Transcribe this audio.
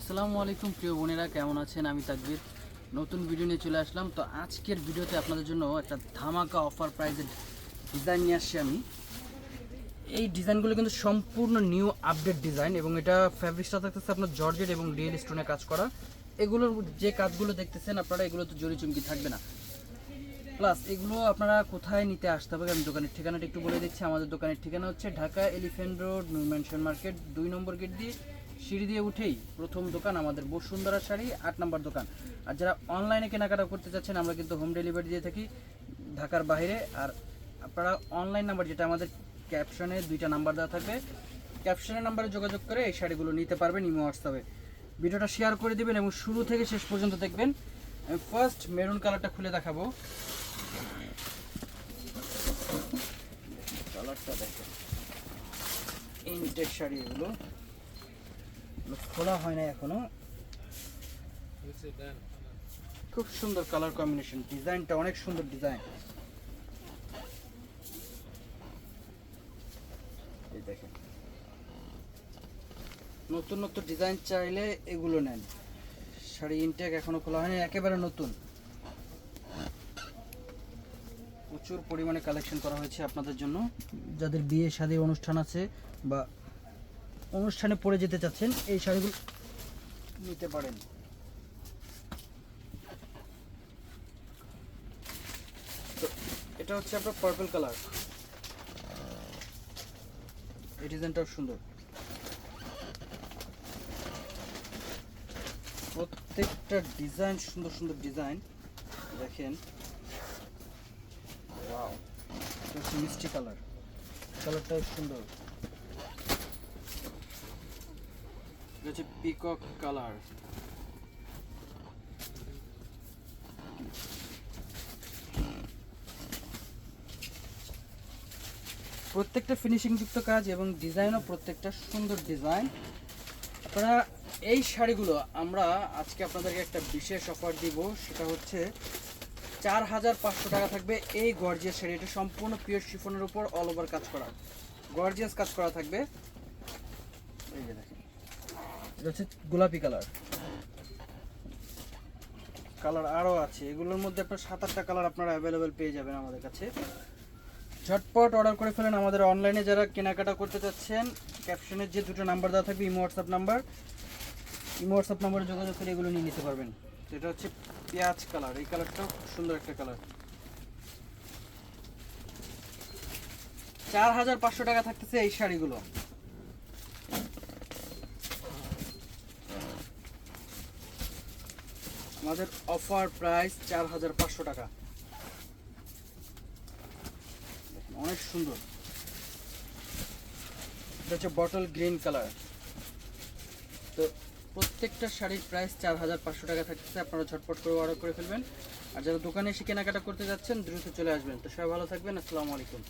আসসালামু আলাইকুম, প্রিয় বোনেরা, কেমন আছেন? আমি তাকবির। নতুন ভিডিও নিয়ে চলে আসলাম। তো আজকের ভিডিওতে আপনাদের জন্য একটা ধামাকা অফার প্রাইজের ডিজাইন নিয়ে আসছি আমি। এই ডিজাইনগুলো কিন্তু সম্পূর্ণ নিউ আপডেট ডিজাইন এবং এটা ফ্যাব্রিক্সটা থাকতেছে আপনার জর্জেট এবং রিয়েল স্টোনে কাজ করা। এগুলোর যে কাজগুলো দেখতেছেন আপনারা, এগুলো তো জরি চুমকি থাকবে না। প্লাস এগুলো আপনারা কোথায় নিতে আসতে হবে? আমি দোকানের ঠিকানাটা একটু বলে দিচ্ছি। আমাদের দোকানের ঠিকানা হচ্ছে Dhaka elephant road, new market, দুই নম্বর গেট দিয়ে সিঁড়ি দিয়ে উঠেই প্রথম দোকান আমাদের বসুন্ধরা শাড়ি, আট নম্বর দোকান। আর যারা অনলাইনে কেনাকাটা করতে চাচ্ছেন, আমরা কিন্তু হোম ডেলিভারি দিয়ে থাকি ঢাকার বাইরে। আর আপনারা অনলাইন নাম্বার যেটা আমাদের ক্যাপশনে দুইটা নাম্বার দেওয়া থাকবে ক্যাপশনের নাম্বারে যোগাযোগ করে এই শাড়িগুলো নিতে পারবেন ইমো হোয়াটসঅ্যাপে। ভিডিওটা শেয়ার করে দিবেন এবং শুরু থেকে শেষ পর্যন্ত দেখবেন। আমি ফার্স্ট মেরুন কালারটা খুলে দেখাবো। কালারটা দেখেন। ইনটেক শাড়ি এগুলো। খোলা হয় না এখনও। খুব সুন্দর কালার কম্বিনেশন ডিজাইনটা অনেক সুন্দর ডিজাইন নতুন নতুন ডিজাইন চাইলে এগুলো নেন। শাড়ি ইনটেক এখনও খোলা হয়নি, একেবারে নতুন। প্রচুর পরিমাণে কালেকশন করা হয়েছে আপনাদের জন্য। যাদের বিয়ে শাদী অনুষ্ঠান আছে বা অনুষ্ঠানে পরে যেতে চাচ্ছেন, এই শাড়িগুলো নিতে পারেন। এটা হচ্ছে আপনার পার্পল কালার এই ডিজাইনটাও সুন্দর। প্রত্যেকটা ডিজাইন সুন্দর সুন্দর ডিজাইন, দেখেন। মিষ্টি কালার কালারটাও সুন্দর। হচ্ছে পিকক কালার প্রত্যেকটা ফিনিশিং যুক্ত কাজ এবং ডিজাইনও প্রত্যেকটা সুন্দর ডিজাইন আপনারা এই শাড়িগুলো আমরা আজকে আপনাদেরকে একটা বিশেষ অফার দিব, সেটা হচ্ছে চার হাজার পাঁচশো টাকা থাকবে এই গর্জিয়াস শাড়ি। এটা সম্পূর্ণ পিওর শিফনের উপর অল ওভার কাজ করা। গর্জিয়াস কাজ করা থাকবে। এই যে দেখেন। হচ্ছে গোলাপি কালার। কালার আরও আছে। এগুলোর মধ্যে আপনার সাত আটটা কালার আপনারা অ্যাভেলেবেল পেয়ে যাবেন আমাদের কাছে। ঝটপট অর্ডার করে ফেলেন আমাদের অনলাইনে যারা কেনাকাটা করতে চাচ্ছেন ক্যাপশনের যে দুটো নাম্বার দেওয়া থাকবে Imo WhatsApp number Imo WhatsApp নাম্বারে যোগাযোগ করে এগুলো নিয়ে নিতে পারবেন। এটা হচ্ছে পেঁয়াজ কালার। এই কালারটাও খুব সুন্দর একটা কালার। চার হাজার পাঁচশো টাকা থাকতেছে এই শাড়িগুলো। আমাদের অফার প্রাইস চার হাজার পাঁচশো টাকা। অনেক সুন্দর। এটা হচ্ছে বটল গ্রিন কালার তো প্রত্যেকটা শাড়ির প্রাইস চার হাজার পাঁচশো টাকা থাকতেছে, আপনারা ঝটপট করে অর্ডার করে ফেলবেন। আর যারা দোকানে এসে কেনাকাটা করতে যাচ্ছেন, দ্রুত চলে আসবেন। তো সবাই ভালো থাকবেন, আসসালামু আলাইকুম।